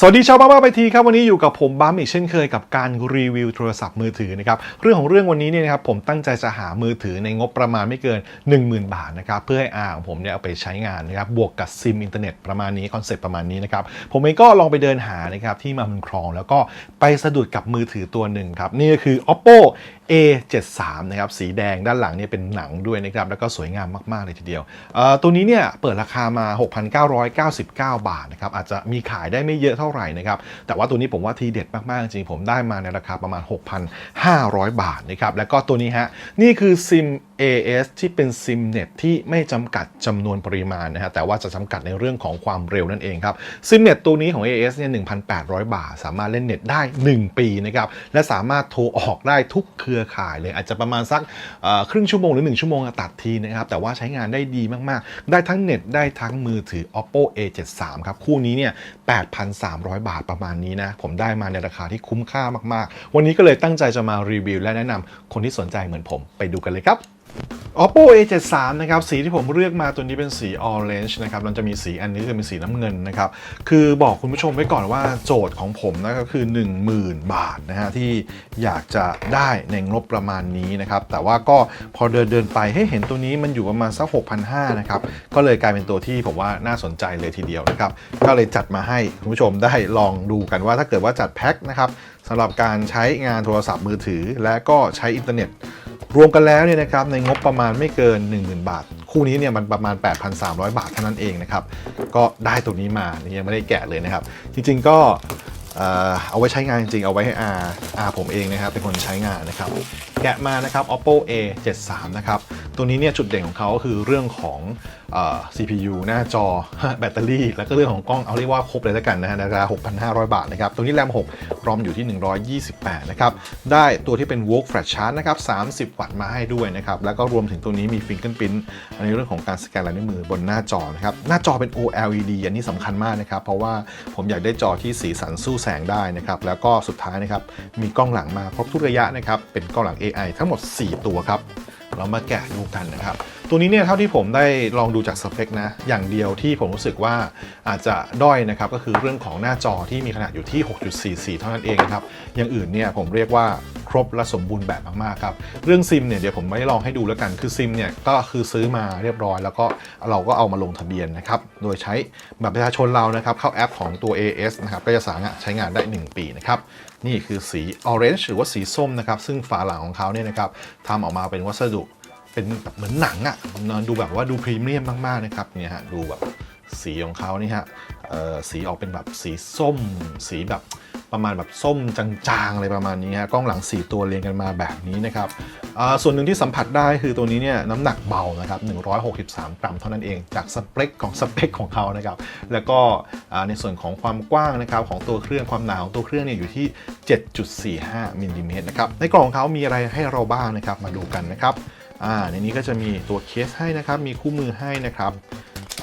สวัสดีชาวบ้าบ้าไปทีครับวันนี้อยู่กับผมบัมอีกเช่นเคยกับการรีวิวโทรศัพท์มือถือนะครับเรื่องของเรื่องวันนี้เนี่ยนะครับผมตั้งใจจะหามือถือในงบประมาณไม่เกิน 10,000 บาทนะครับเพื่อให้อาของผมเนี่ยเอาไปใช้งานนะครับบวกกับซิมอินเทอร์เน็ตประมาณนี้คอนเซ็ปต์ประมาณนี้นะครับผมเองก็ลองไปเดินหานะครับที่มาบุญครอง แล้วก็ไปสะดุดกับมือถือตัวหนึ่งครับนี่ก็คือ oppo A73 นะครับสีแดงด้านหลังเนี่ยเป็นหนังด้วยนะครับแล้วก็สวยงามมาก ๆ เลยทีเดียว ตัวนี้เนี่ยเปิดราคามา 6,999 บาทนะครับอาจจะมีขายได้ไม่เยอะเท่าไหร่นะครับแต่ว่าตัวนี้ผมว่าทีเด็ดมาก ๆ จริง ผมได้มาในราคาประมาณ 6,500 บาทนะครับแล้วก็ตัวนี้ฮะนี่คือซิม AS ที่เป็นซิมเน็ตที่ไม่จำกัดจำนวนปริมาณนะฮะแต่ว่าจะจำกัดในเรื่องของความเร็วนั่นเองครับซิมเน็ตตัวนี้ของ AS เนี่ย 1,800 บาท สามารถเล่นเน็ตได้ 1 ปีนะครับ และสามารถโทรออกได้ทุกเครือข่ายเลย อาจจะประมาณสักครึ่งชั่วโมงหรือ 1 ชั่วโมงตัดทีนะครับ แต่ว่าใช้งานได้ดีมากๆ ได้ทั้งเน็ตได้ทั้งมือถือ oppo a73 ครับ คู่นี้เนี่ย 8,300 บาทประมาณนี้นะ ผมได้มาในราคาที่คุ้มค่ามากๆ วันนี้ก็เลยตั้งใจจะมารีวิว และแนะนำคนที่สนใจเหมือนผมไปดูกันเลยครับ oppo a73 นะครับสีที่ผมเลือกมาตัวนี้เป็นสี orange นะครับมันจะมีสีอันนี้คือเป็นสีน้ำเงินนะครับคือบอกคุณผู้ชมไว้ก่อนว่าโจทย์ของผมนะก็คือ 10,000 บาทนะฮะที่อยากจะได้ในงบประมาณนี้นะครับแต่ว่าก็พอเดินเดินไปให้เห็นตัวนี้มันอยู่ประมาณสัก6,500นะครับก็เลยกลายเป็นตัวที่ผมว่าน่าสนใจเลยทีเดียวนะครับก็เลยจัดมาให้คุณผู้ชมได้ลองดูกันว่าถ้าเกิดว่าจัดแพ็คนะครับสำหรับการใช้งานโทรศัพท์มือถือ และก็ใช้อินเทอร์เน็ต รวมกันแล้วเนี่ยนะครับในงบประมาณไม่เกิน 10,000 บาท คู่นี้เนี่ยมันประมาณ 8,300 บาทเท่านั้นเองนะครับก็ได้ตัวนี้มายังไม่ได้แกะเลยนะครับ จริงๆก็ เอาไว้ใช้งานจริงๆ เอาไว้ให้อาอาผมเองนะครับ เป็นคนใช้งานนะครับ แกะมานะครับ oppo a 7 3นะครับ ตัวนี้เนี่ยจุดเด่นของเขาก็คือเรื่องของอ CPU หน้าจอ แบตเตอรี่ แล้วก็เรื่องของกล้อง เอาเรียกว่าครบเลยแล้วกันนะฮะราคา 6,500 บาทนะครับ ตัวนี้แรม 6 รอมอยู่ที่ 128 นะครับ ได้ตัวที่เป็น Work Flash Charge นะครับ 30 วัตต์มาให้ด้วยนะครับ แล้วก็รวมถึงตัวนี้มี Fingerprint อันนี้เรื่องของการสแกนลายนิ้วมือบนหน้าจอนะครับ หน้าจอเป็น OLED อันนี้สำคัญมากนะครับ เพราะว่าผมอยากได้จอที่สีสันสู้แสงได้นะครับแล้วก็สุดท้ายนะครับมีกล้องหลังมาครบทุกระยะนะครับเป็นกล้องหลัง AI ทั้งหมด 4 ตัวครับ เรามาแกะดูกันนะครับ ตัวนี้เนี่ยเท่าที่ผมได้ลองดูจากสเปคนะ อย่างเดียวที่ผมรู้สึกว่าอาจจะด้อยนะครับ ก็คือเรื่องของหน้าจอที่มีขนาดอยู่ที่ 6.44 เท่านั้นเองนะครับ อย่างอื่นเนี่ยผมเรียกว่าครบและสมบูรณ์แบบมากๆครับ เรื่องซิมเนี่ยเดี๋ยวผมไม่ลองให้ดูแล้วกัน คือซิมเนี่ยก็คือซื้อมาเรียบร้อย แล้วก็เราก็เอามาลงทะเบียนนะครับ โดยใช้บัตรประชาชนเรานะครับเข้าแอปของตัว AS นะครับก็จะสามารถใช้งานได้ 1 ปีนะครับ นี่คือสีออเรนจ์หรือว่าสีส้มนะครับ ซึ่งฝาหลังของเขาเนี่ยนะครับทำออกมาเป็นวัสดุเป็นแบบเหมือนหนังอะ่ะดูแบบว่าดูพรีเมียมมากๆนะครับเนี่ยฮะดูแบบสีของเขานี่ฮะสีออกเป็นแบบสีส้ม สีแบบ ประมาณแบบส้มจางๆอะไรประมาณนี้ฮะกล้องหลัง 4 ตัวเรียงกันมาแบบนี้นะครับส่วนหนึ่งที่สัมผัสได้คือตัวนี้เนี่ยน้ำหนักเบานะครับ163 กรัมเท่านั้นเองจากสเปคของสเปคของเขานะครับแล้วก็ในส่วนของความกว้างนะครับของตัวเครื่องความหนาของตัวเครื่องเนี่ยอยู่ที่ 7.45มิลลิเมตรนะครับในกล่องของเขามีอะไรให้เราบ้างนะครับมาดูกันนะครับในนี้ก็จะมีตัวเคสให้นะครับมีคู่มือให้นะครับ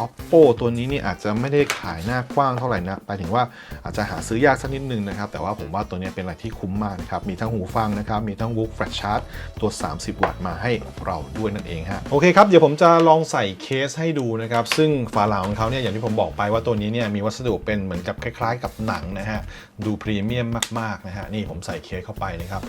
oppo ตัวนี้นี่อาจจะไม่ได้ขายหน้ากว้างเท่าไหร่นะไปถึงว่าอาจจะหาซื้อยากสักนิดนึงนะครับ แต่ว่าผมว่าตัวนี้เป็นอะไรที่คุ้มมากนะครับ มีทั้งหูฟังนะครับ มีทั้ง Whoop Flash Charge ตัว 30 วัตต์มาให้เราด้วยนั่นเองฮะ โอเคครับ เดี๋ยวผมจะลองใส่เคสให้ดูนะครับ ซึ่งฝาหลังของเขาเนี่ยอย่างที่ผมบอกไปว่าตัวนี้เนี่ยมีวัสดุเป็นเหมือนกับคล้าย ๆ กับหนังนะฮะ ดูพรีเมียมมากๆนะฮะ นี่ผมใส่เคสเข้าไปนะครับ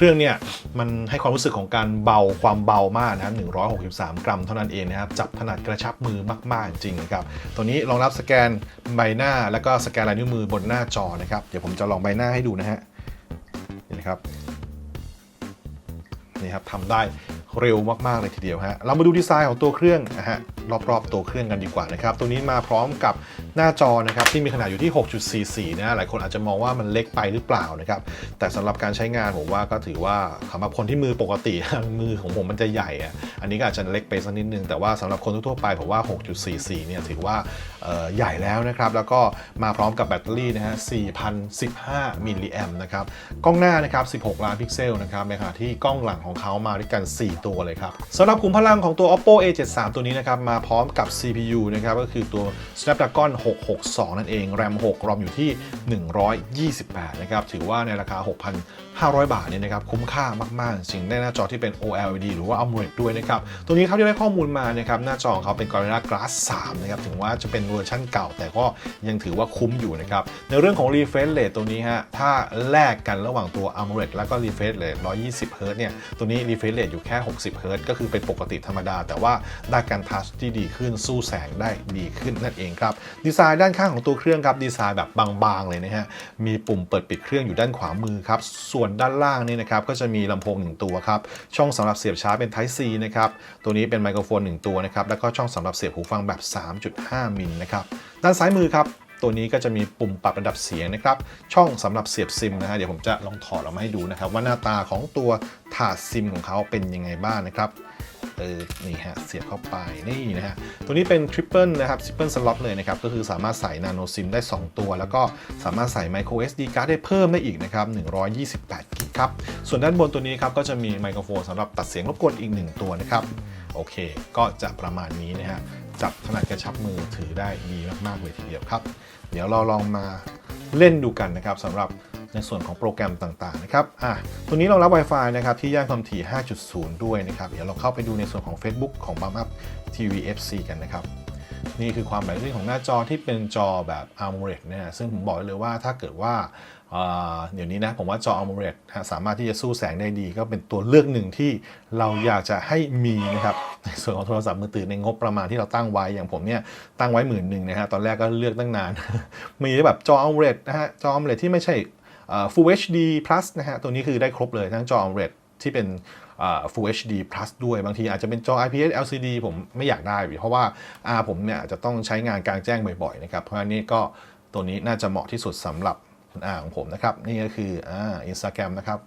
เครื่องเนี่ยมันให้ความรู้สึกของการเบาความเบามากนะครับ163 กรัมเท่านั้นเองนะครับจับถนัดกระชับมือมาก ๆ จริงนะครับตัวนี้รองรับสแกนใบหน้าแล้วก็สแกนลายนิ้วมือบนหน้าจอนะครับเดี๋ยวผมจะลองใบหน้าให้ดูนะฮะนี่นะครับนี่ครับทำได้เร็วมาก ๆ เลยทีเดียวฮะเรามาดูดีไซน์ของตัวเครื่องนะฮะ รอบๆ ตัวเครื่องกันดีกว่านะครับ ตัวนี้มาพร้อมกับหน้าจอนะครับที่มีขนาดอยู่ที่ 6.44 นะ หลายคนอาจจะมองว่ามันเล็กไปหรือเปล่านะครับ แต่สำหรับการใช้งานผมว่าก็ถือว่าสำหรับคนที่มือปกติ มือของผมมันจะใหญ่อะอันนี้ก็อาจจะเล็กไปสักนิดนึง แต่ว่าสำหรับคนทั่วไปผมว่า 6.44 เนี่ยถือว่าใหญ่แล้วนะครับ แล้วก็มาพร้อมกับแบตเตอรี่นะฮะ 4,015 มิลลิแอมนะครับ กล้องหน้านะครับ 16 ล้านพิกเซลนะครับ ในขณะที่กล้องหลังของเขามาด้วยกัน 4 ตัวเลยครับสำหรับขุมพลังของตัว oppo a73 ตัวนี้นะครับ มาพร้อมกับ CPU นะครับก็คือตัว snapdragon 662 นั่นเองแรม6รอมอยู่ที่ 128 นะครับ ถือว่าในราคา 6,500 บาทเนี่ยนะครับ คุ้มค่ามากๆจริงได้หน้าจอที่เป็น OLED หรือว่า AMOLED ด้วยนะครับ ตัวนี้เขาที่ได้ข้อมูลมานะครับ หน้าจอของเขาเป็น Gorilla Glass 3 นะครับ ถึงว่าจะเป็นเวอร์ชั่นเก่า แต่ก็ยังถือว่าคุ้มอยู่นะครับ ในเรื่องของ refresh rate ตัวนี้ฮะ ถ้าแลกกันระหว่างตัว AMOLED แล้วก็ refresh rate 120 Hz เนี่ย ตัวนี้ refresh rate อยู่แค่ 60 Hz ก็คือเป็นปกติธรรมดา แต่ว่าได้การทัชที่ดีขึ้นสู้แสงได้ดีขึ้นนั่นเองครับดีไซน์ด้านข้างของตัวเครื่องครับดีไซน์แบบบางๆเลยนะฮะมีปุ่มเปิดปิดเครื่องอยู่ด้านขวามือครับส่วนด้านล่างนี่นะครับก็จะมีลำโพงหนึ่งตัวครับช่องสำหรับเสียบชาร์จเป็น Type C นะครับตัวนี้เป็นไมโครโฟนหนึ่งตัวนะครับแล้วก็ช่องสำหรับเสียบหูฟังแบบ 3.5 มิลนะครับด้านซ้ายมือครับตัวนี้ก็จะมีปุ่มปรับระดับเสียงนะครับ ช่องสำหรับเสียบซิมนะฮะเดี๋ยวผมจะลองถอดออกมาให้ดูนะครับ ว่าหน้าตาของตัวถาดซิมของเขาเป็นยังไงบ้างนะครับ เออนี่ฮะเสียบเข้าไปนี่นะฮะตัวนี้เป็นทริปเปิลนะครับทริปเปิลสล็อตเลยนะครับก็คือสามารถใส่นาโนซิมได้ 2 ตัว แล้วก็สามารถใส่ micro SD card ได้เพิ่มได้อีกนะครับ128กิกครับส่วนด้านบนตัวนี้ครับก็จะมีไมโครโฟนสำหรับตัดเสียงรบกวนอีก 1 ตัวนะครับโอเค ก็จะประมาณนี้นะฮะจับขนาดกระชับมือถือได้ดีมากๆเลยทีเดียวครับ เดี๋ยวเราลองมาเล่นดูกันนะครับสำหรับ ในส่วนของโปรแกรมต่างๆนะครับอะตัวนี้เรารับ Wi-Fi นะครับที่ย่านความถี่ 5.0 ด้วยนะครับ เดี๋ยวเราเข้าไปดูในส่วนของ Facebook ของ b u m Up TV FC กันนะครับ นี่คือความไหลลื่ของหน้าจอที่เป็นจอแบบ AMOLED นะฮะซึ่งผมบอกเลยว่าถ้าเกิดว่าเดี๋ยวนี้นะผมว่าจอ AMOLED ฮะสามารถที่จะสู้แสงได้ดี ก็เป็นตัวเลือกหนึ่งที่เราอยากจะให้มีนะครับในส่วนของโทรศัพท์มือถือในงบประมาณที่เราตั้งไว้อย่างผมเนี่ยตั้งไว้หมื่นหนึ่งนะฮะตอนแรกก็เลือกตั้งนาน มีแบบจอ AMOLED นะฮะจอ AMOLED ที่ไม่ใช่ Full HD Plus นะฮะ ตัวนี้คือได้ครบเลยทั้งจอ AMOLED ที่เป็น Full HD Plus ด้วยบางทีอาจจะเป็นจอ IPS LCD ผมไม่อยากได้ เพราะว่าอาผมเนี่ยอาจจะต้องใช้งานกลางแจ้งบ่อยๆนะครับ เพราะฉะนั้นนี่ก็ตัวนี้น่าจะเหมาะที่สุดสำหรับคุณอาของผมนะครับ นี่ก็คืออ่าอินสตาแกรมนะครับ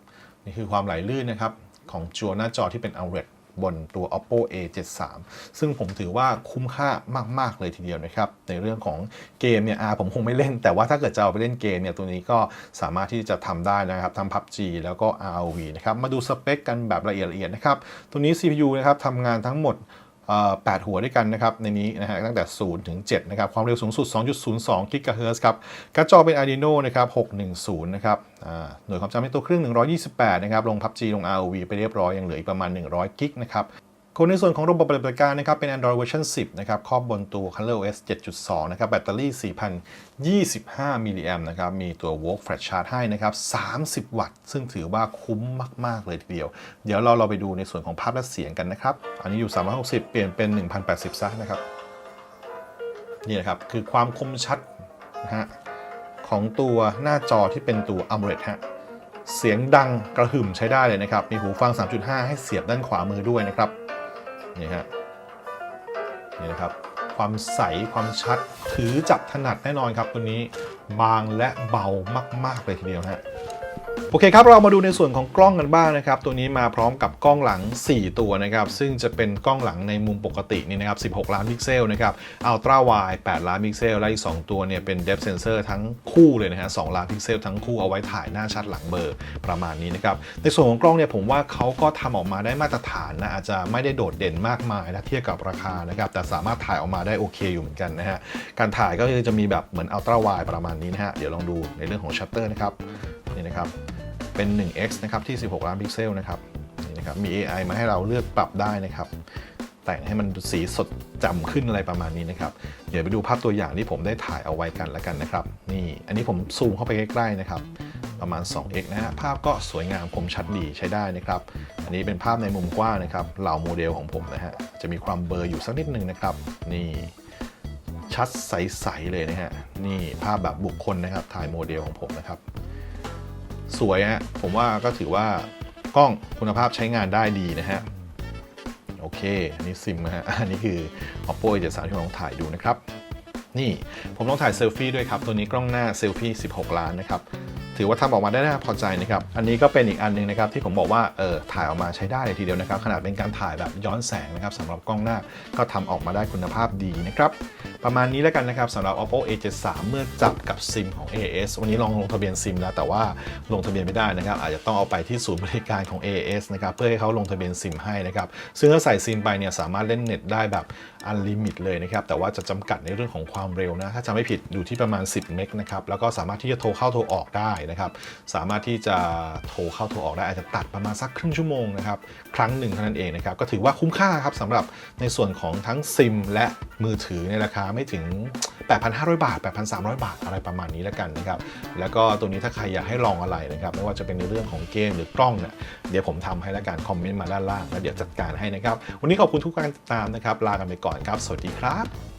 นี่คือความไหลลื่นนะครับ ของจอหน้าจอที่เป็น AMOLED บนตัว oppo a73 ซึ่งผมถือว่าคุ้มค่ามาก ๆ เลยทีเดียวนะครับ ในเรื่องของเกมเนี่ยอาผมคงไม่เล่น แต่ว่าถ้าเกิดจะเอาไปเล่นเกมเนี่ยตัวนี้ก็สามารถที่จะทำได้นะครับทั้ง PUBG แล้วก็ ROV นะครับ มาดูสเปคกันแบบละเอียดๆนะครับ ตัวนี้ CPU นะครับทำงานทั้งหมด 8 หัวด้วยกันนะครับในนี้นะฮะตั้งแต่ 0 ถึง 7 นะครับ ความเร็วสูงสุด 2.02 กิกะเฮิร์ครับการ์ดจอเป็น Arduino นะครับ 610 นะครับหน่วยความจำในตัวเครื่อง 128 นะครับ ลง PUBG ลง ROV ไปเรียบร้อย ยังเหลืออีกประมาณ 100 กิกนะครับ คนในส่วนของระบบปฏิบัติการนะครับเป็น Android เวอร์ชัน10 นะครับครอบบนตัว ColorOS 7.2 นะครับแบตเตอรี่ 4,025 มิลลิแอมนะครับ มีตัว Work Flash Charge ให้นะครับ 30 วัตต์ ซึ่งถือว่าคุ้มมาก ๆ เลยทีเดียว เดี๋ยวเราเราไปดูในส่วนของภาพและเสียงกันนะครับ อันนี้อยู่ 360 เปลี่ยนเป็น 1080 ซะนะครับ นี่นะครับ คือความคมชัดนะฮะของตัวหน้าจอที่เป็นตัว AMOLED ฮะเสียงดังกระหึ่มใช้ได้เลยนะครับ มีหูฟัง 3.5 ให้เสียบด้านขวามือด้วยนะครับ นี่ฮะนี่นะครับความใสความชัดถือจับถนัดแน่นอนครับตัวนี้บางและเบามาก ๆ เลยทีเดียวฮะ โอเคครับเรามาดูในส่วนของกล้องกันบ้างนะครับ ตัวนี้มาพร้อมกับกล้องหลัง 4 ตัวนะครับ ซึ่งจะเป็นกล้องหลังในมุมปกตินี่นะครับ 16 ล้านพิกเซลนะครับอัลตร้าไวด์8ล้านพิกเซลและอีก 2 ตัวเนี่ยเป็น depth sensor ทั้งคู่เลยนะฮะ2ล้านพิกเซลทั้งคู่เอาไว้ถ่ายหน้าชัดหลังเบอร์ประมาณนี้นะครับ ในส่วนของกล้องเนี่ยผมว่าเขาก็ทำออกมาได้มาตรฐานนะอาจจะไม่ได้โดดเด่นมากมายนะเทียบกับราคานะครับแต่สามารถถ่ายออกมาได้โอเคอยู่เหมือนกันนะฮะการถ่ายก็คือจะมีแบบเหมือนอัลตร้าไวด์ประมาณนี้นะฮะเดี๋ยวลองดูในเรื่องของชัตเตอร์นะครับ นี่นะครับเป็น 1x นะครับที่ 16 ล้านพิกเซลนะครับนี่นะครับมี AI มาให้เราเลือกปรับได้นะครับ แต่งให้มันสีสดจำขึ้นอะไรประมาณนี้นะครับ เดี๋ยวไปดูภาพตัวอย่างที่ผมได้ถ่ายเอาไว้กันแล้วกันนะครับ นี่อันนี้ผมซูมเข้าไปใกล้ๆนะครับประมาณ 2x นะฮะภาพก็สวยงามคมชัดดีใช้ได้นะครับ อันนี้เป็นภาพในมุมกว้างนะครับเหล่าโมเดลของผมนะฮะจะมีความเบลออยู่สักนิดนึงนะครับ นี่ชัดใส ๆ เลยนะฮะนี่ภาพแบบบุคคลนะครับถ่ายโมเดลของผมนะครับ สวยฮะผมว่าก็ถือว่ากล้องคุณภาพใช้งานได้ดีนะฮะโอเค อันนี้ซิมนะฮะ อันนี้คือ oppo a 7 3ที่ผมลองถ่ายดูนะครับ นี่ผมลองถ่ายเซลฟี่ด้วยครับ ตัวนี้กล้องหน้าเซลฟี่ 16 ล้านนะครับ ถือว่าทำออกมาได้น่าพอใจนะครับ อันนี้ก็เป็นอีกอันหนึงนะครับที่ผมบอกว่าเออถ่ายออกมาใช้ได้เลยทีเดียวนะครับ ขนาดเป็นการถ่ายแบบย้อนแสงนะครับสำหรับกล้องหน้าก็ทำออกมาได้คุณภาพดีนะครับ ประมาณนี้แล้วกันนะครับสำหรับ oppo a73 เมื่อจับกับซิมของ AS วันนี้ลองลงทะเบียนซิมแล้วแต่ว่าลงทะเบียนไม่ได้นะครับ อาจจะต้องเอาไปที่ศูนย์บริการของ AS นะครับเพื่อให้เขาลงทะเบียนซิมให้นะครับ ซึ่งถ้าใส่ซิมไปเนี่ยสามารถเล่นเน็ตได้แบบ อันลิมิตเลยนะครับ แต่ว่าจะจำกัดในเรื่องของความเร็วนะ ถ้าจำไม่ผิดอยู่ที่ประมาณ 10 เมกนะครับ แล้วก็สามารถที่จะโทรเข้าโทรออกได้นะครับ สามารถที่จะโทรเข้าโทรออกได้อาจจะตัดประมาณสักครึ่งชั่วโมงนะครับ ครั้งหนึ่งเท่านั้นเองนะครับ ก็ถือว่าคุ้มค่าครับสำหรับในส่วนของทั้งซิมและมือถือในราคาไม่ถึง 8,500 บาท 8,300 บาท อะไรประมาณนี้แล้วกันนะครับ แล้วก็ตัวนี้ถ้าใครอยากให้ลองอะไรนะครับ ไม่ว่าจะเป็นในเรื่องของเกมหรือกล้องเนี่ยเดี๋ยวผมทำให้แล้วกันคอมเมนต์มาด้านล่างแล้วเดี๋ยวจัดการให้นะครับ วันนี้ขอบคุณทุกการติดตามนะครับ ลากันไปก่อนครับ สวัสดีครับ